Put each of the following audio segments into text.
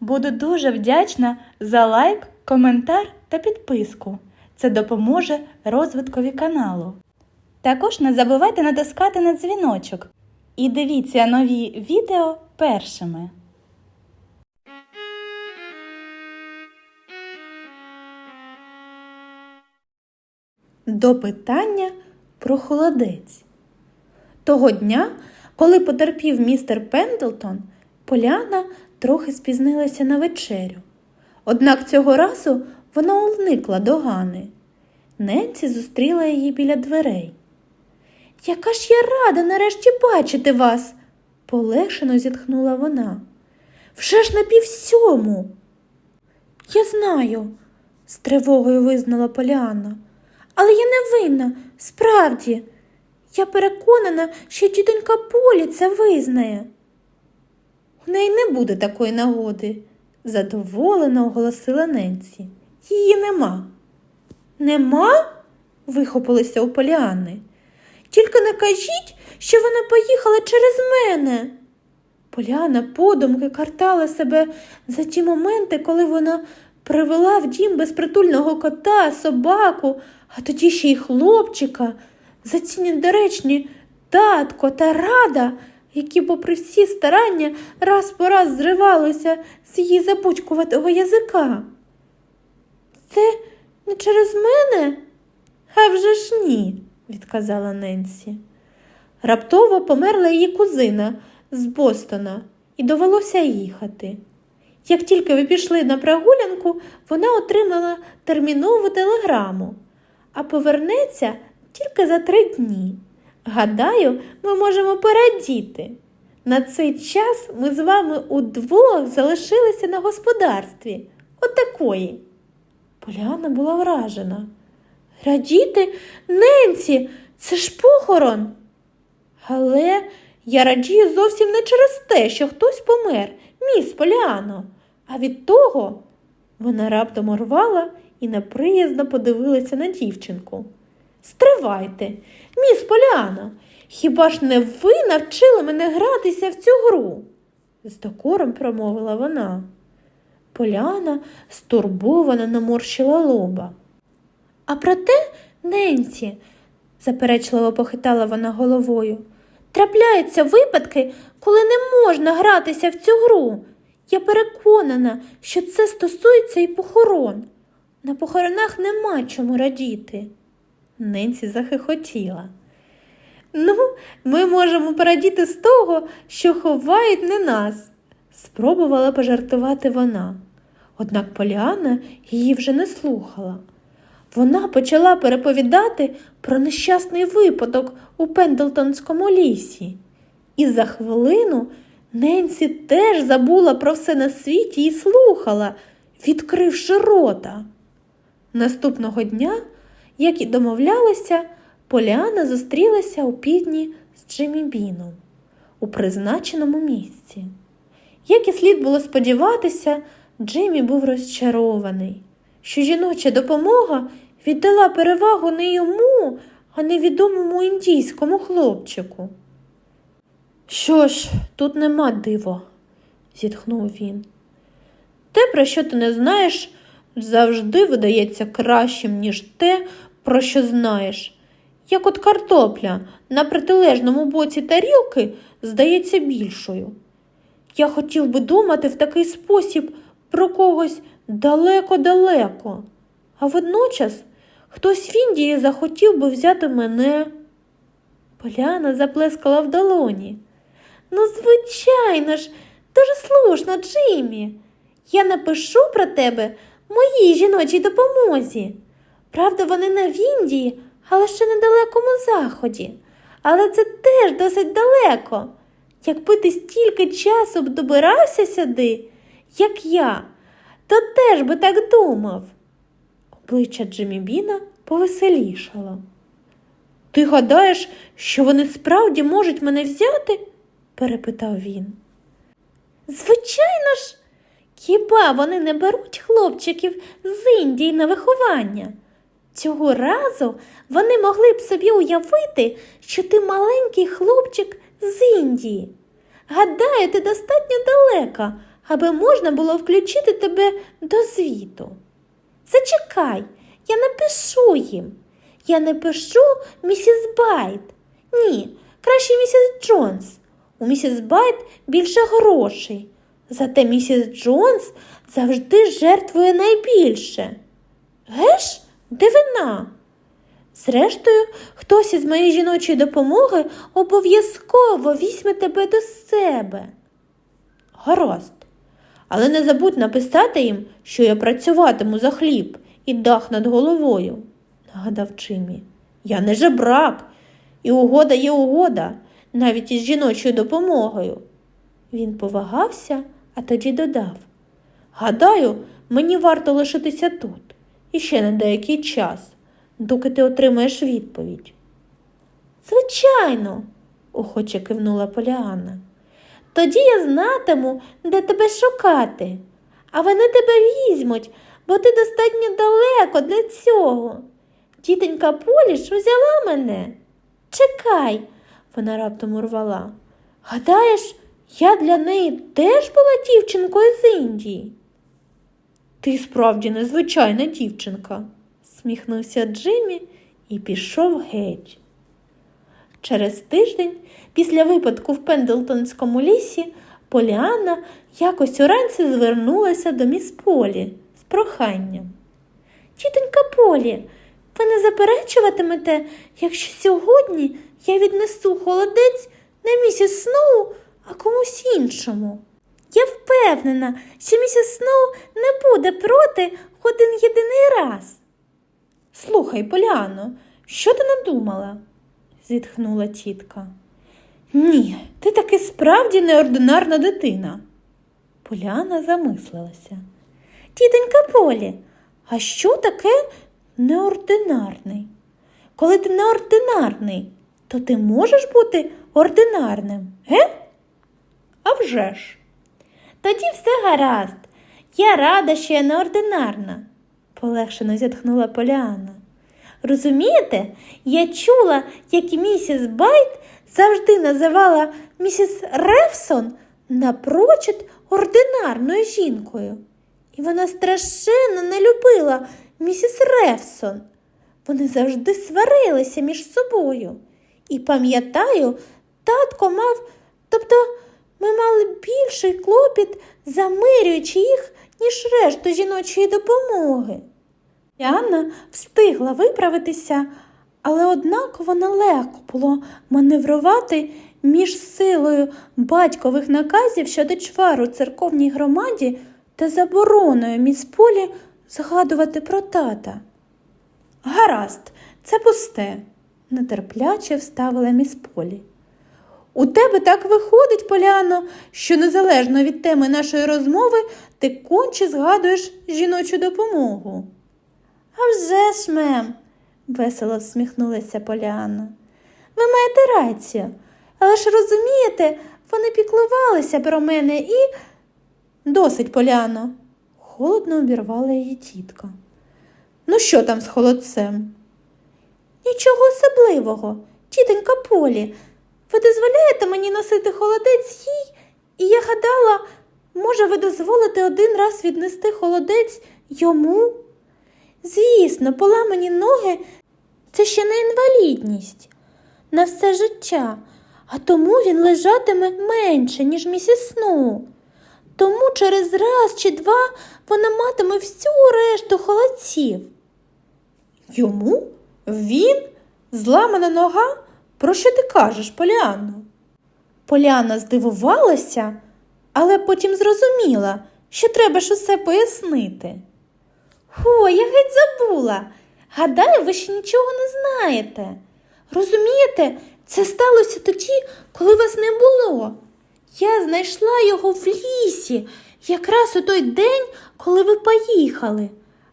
Буду дуже вдячна за лайк, коментар та підписку. Це допоможе розвиткові каналу. Також не забувайте натискати на дзвіночок і дивіться нові відео першими. До питання про холодець. Того дня, коли потерпів містер Пендлтон, Поляна трохи спізнилася на вечерю. Однак цього разу вона уникла до Гани. Ненці зустріла її біля дверей. Яка ж я рада нарешті бачити вас, полегшено зітхнула вона. Вже ж на півсьому. Я знаю, з тривогою визнала Поліанна. Але я не винна, справді. Я переконана, що тітонька Полі це визнає. Неї не буде такої нагоди, задоволено оголосила Ненсі. Її нема. Нема? вихопилися у Поліанни. Тільки не кажіть, що вона поїхала через мене. Поляна подумки картала себе за ті моменти, коли вона привела в дім безпритульного кота, собаку, а тоді ще й хлопчика, за ці недоречні татко та рада, які, попри всі старання, раз по раз зривалися з її забудькуватого язика. Це не через мене? А вже ж ні, відказала Ненсі. Раптово померла її кузина з Бостона і довелося їхати. Як тільки ви пішли на прогулянку, вона отримала термінову телеграму, а повернеться тільки за три дні. Гадаю, ми можемо порадіти. На цей час ми з вами удвох залишилися на господарстві. Отакої. Поляна була вражена. Радіти, Ненці, це ж похорон. Але я радію зовсім не через те, що хтось помер, міс Поляно, а від того вона раптом урвала і неприязно подивилася на дівчинку. Стривайте, міс Поляно, хіба ж не ви навчили мене гратися в цю гру? з докором промовила вона. Поляна стурбовано наморщила лоба. А проте, Ненсі, заперечливо похитала вона головою, трапляються випадки, коли не можна гратися в цю гру. Я переконана, що це стосується і похорон. На похоронах нема чому радіти. Ненсі захихотіла. Ну, ми можемо порадіти з того, що ховають не нас, спробувала пожартувати вона. Однак Поліана її вже не слухала. Вона почала переповідати про нещасний випадок у Пендлтонському лісі. І за хвилину Ненсі теж забула про все на світі і слухала, відкривши рота. Наступного дня, як і домовлялися, Поліана зустрілася у півдні з Джиммі Біном у призначеному місці. Як і слід було сподіватися, Джиммі був розчарований, що жіноча допомога віддала перевагу не йому, а невідомому індійському хлопчику. Що ж, тут нема диво, зітхнув він. Те, про що ти не знаєш, завжди видається кращим, ніж те, про що знаєш. Як от картопля на протилежному боці тарілки здається більшою. Я хотів би думати в такий спосіб про когось далеко-далеко, а водночас хтось в Індії захотів би взяти мене. Поляна заплескала в долоні. Ну, звичайно ж, дуже слушно, Джиммі. Я напишу про тебе моїй жіночій допомозі. Правда, вони не в Індії, але ще на далекому заході. Але це теж досить далеко. Якби ти стільки часу б добирався сюди, як я, то теж би так думав. Обличчя Джиммі Біна повеселішало. Ти гадаєш, що вони справді можуть мене взяти? перепитав він. Звичайно ж, хіба вони не беруть хлопчиків з Індії на виховання? Цього разу вони могли б собі уявити, що ти маленький хлопчик з Індії. Гадаю, ти достатньо далека, аби можна було включити тебе до звіту. Зачекай, я напишу їм. Я не пишу місіс Байт. Ні, краще місіс Джонс. У місіс Байт більше грошей. Зате місіс Джонс завжди жертвує найбільше. Геш, дивина. Зрештою, хтось із моєї жіночої допомоги обов'язково візьме тебе до себе. Гаразд. Але не забудь написати їм, що я працюватиму за хліб і дах над головою, нагадав Чимі. Я не жебрак, і угода є угода, навіть із жіночою допомогою. Він повагався, а тоді додав. Гадаю, мені варто лишитися тут іще на деякий час, доки ти отримаєш відповідь. Звичайно, охоче кивнула Поліанна. Тоді я знатиму, де тебе шукати, а вони тебе візьмуть, бо ти достатньо далеко для цього. Тітонька Поліш взяла мене. Чекай, вона раптом урвала. Гадаєш, я для неї теж була дівчинкою з Індії? Ти справді незвичайна дівчинка, сміхнувся Джиммі і пішов геть. Через тиждень, після випадку в Пендлтонському лісі, Поліанна якось уранці звернулася до міс Полі з проханням. Тітонька Полі, ви не заперечуватимете, якщо сьогодні я віднесу холодець не місіс Сноу, а комусь іншому. Я впевнена, що місіс Сноу не буде проти один єдиний раз. Слухай, Поляно, що ти надумала? зітхнула тітка. Ні, ти таки справді неординарна дитина. Поляна замислилася. Тітонька Полі, а що таке неординарний? Коли ти неординарний, то ти можеш бути ординарним, ге? А вже ж. Тоді все гаразд. Я рада, що я неординарна, полегшено зітхнула Поліана. Розумієте, я чула, як місіс Байт завжди називала місіс Ревсон напрочуд ординарною жінкою. І вона страшенно не любила місіс Ревсон. Вони завжди сварилися між собою. І пам'ятаю, татко мав, тобто ми мали більший клопіт, замирюючи їх, ніж решту жіночої допомоги. Анна встигла виправитися, але однаково нелегко було маневрувати між силою батькових наказів щодо чвару церковній громаді та забороною міс Полі згадувати про тата. Гаразд, це пусте, нетерпляче вставила міс Полі. У тебе так виходить, Поляно, що незалежно від теми нашої розмови ти конче згадуєш жіночу допомогу. А вже ж, мем, весело всміхнулася Поляна. Ви маєте рацію, але ж розумієте, вони піклувалися про мене і. Досить, Поляно, холодно обірвала її тітка. Ну, що там з холодцем? Нічого особливого, тітонька Полі. Ви дозволяєте мені носити холодець їй, і я гадала, може, ви дозволите один раз віднести холодець йому? Звісно, поламані ноги це ще не інвалідність на все життя, а тому він лежатиме менше, ніж місіс Сноу. Тому через раз чи два вона матиме всю решту холодців. Йому? Він? Зламана нога? Про що ти кажеш, Поліанно? Поляна здивувалася, але потім зрозуміла, що треба ж усе пояснити. О, я геть забула. Гадаю, ви ще нічого не знаєте. Розумієте, це сталося тоді, коли вас не було. Я знайшла його в лісі, якраз у той день, коли ви поїхали.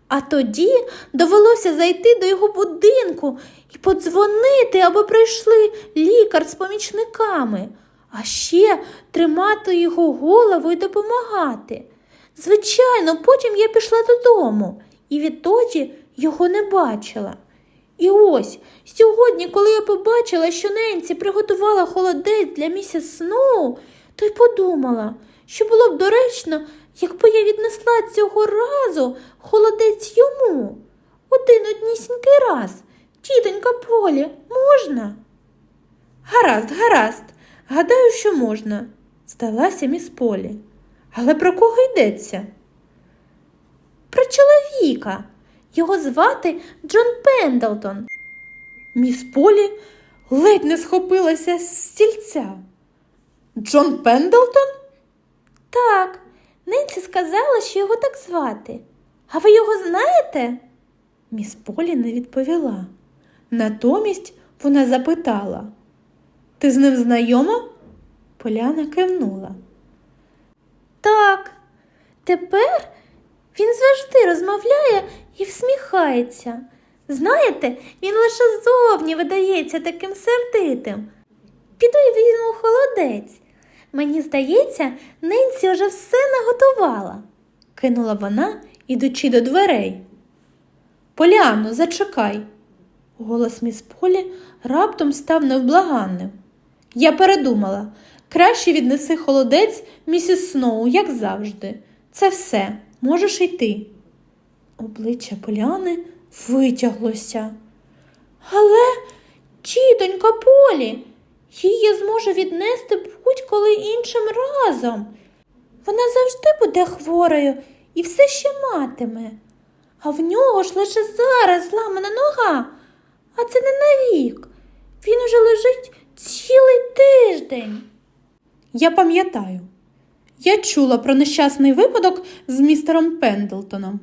А тоді довелося зайти до його будинку і подзвонити, аби прийшли лікар з помічниками, а ще тримати його голову і допомагати. Звичайно, потім я пішла додому і відтоді його не бачила. І ось сьогодні, коли я побачила, що Ненці приготувала холодець для місіс Сноу, то й подумала, що було б доречно, якби я віднесла цього разу холодець йому. Один однісінький раз. Тітонька Полі, можна? Гаразд, гаразд. Гадаю, що можна, здалася міс Полі. Але про кого йдеться? Про чоловіка. Його звати Джон Пендлтон. Міс Полі ледь не схопилася з стільця. Джон Пендлтон? Так, Ненсі сказала, що його так звати. А ви його знаєте? Міс Полі не відповіла. Натомість вона запитала Ти з ним знайома? Поляна кивнула. Так, тепер він завжди розмовляє і всміхається. Знаєте, він лише зовні видається таким сердитим. Піду і візьму холодець. Мені здається, Ненсі вже все наготувала, кинула вона, ідучи до дверей. Поляно, зачекай. Голос міс Полі раптом став невблаганним. Я передумала. Краще віднеси холодець місіс Сноу, як завжди. Це все, можеш йти. Обличчя Поляни витяглося. Але, тітонька Полі, її зможу віднести будь-коли іншим разом. Вона завжди буде хворою і все ще матиме. А в нього ж лише зараз зламана нога, а це не навік. Він уже лежить цілий тиждень. Я пам'ятаю. Я чула про нещасний випадок з містером Пендлтоном.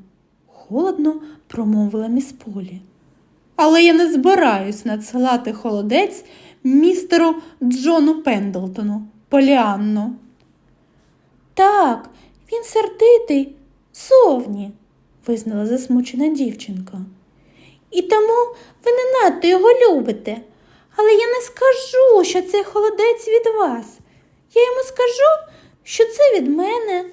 Холодно промовила міс Полі. Але я не збираюсь надсилати холодець містеру Джону Пендлтону, Поліанно. Так, він сердитий зовні, визнала засмучена дівчинка. І тому ви не надто його любите. Але я не скажу, що це холодець від вас. Я йому скажу, що це від мене.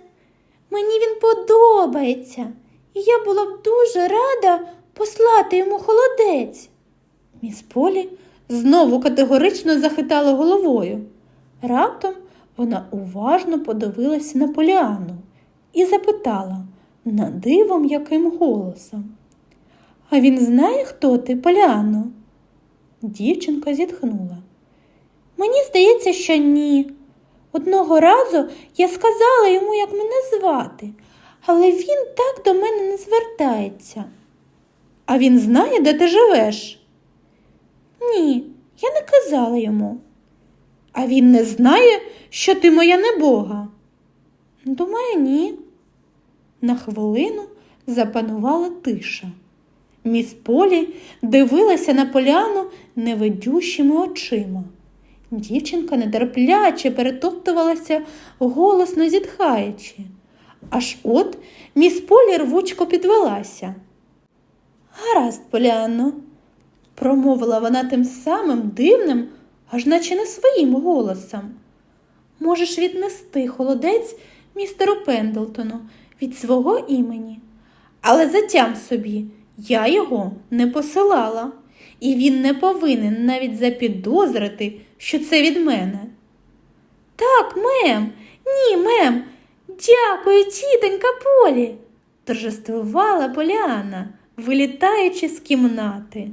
Мені він подобається, і я була б дуже рада послати йому холодець. Міс Полі знову категорично захитала головою. Раптом вона уважно подивилася на Поліану і запитала на дивом яким голосом. А він знає, хто ти, Поліано? Дівчинка зітхнула. Мені здається, що ні. Одного разу я сказала йому, як мене звати, але він так до мене не звертається. А він знає, де ти живеш? Ні, я не казала йому. А він не знає, що ти моя небога? Думаю, ні. На хвилину запанувала тиша. Міс Полі дивилася на поляну невидющими очима. Дівчинка нетерпляче перетоптувалася, голосно зітхаючи. Аж от міс Полі рвучко підвелася. Гаразд, Поляно, промовила вона тим самим дивним, аж наче не своїм голосом. Можеш віднести холодець містеру Пендлтону від свого імені. Але затям собі, я його не посилала, і він не повинен навіть запідозрити, що це від мене. Так, мем, ні, мем, дякую, тітонька Полі, торжествувала Поліана, вилітаючи з кімнати.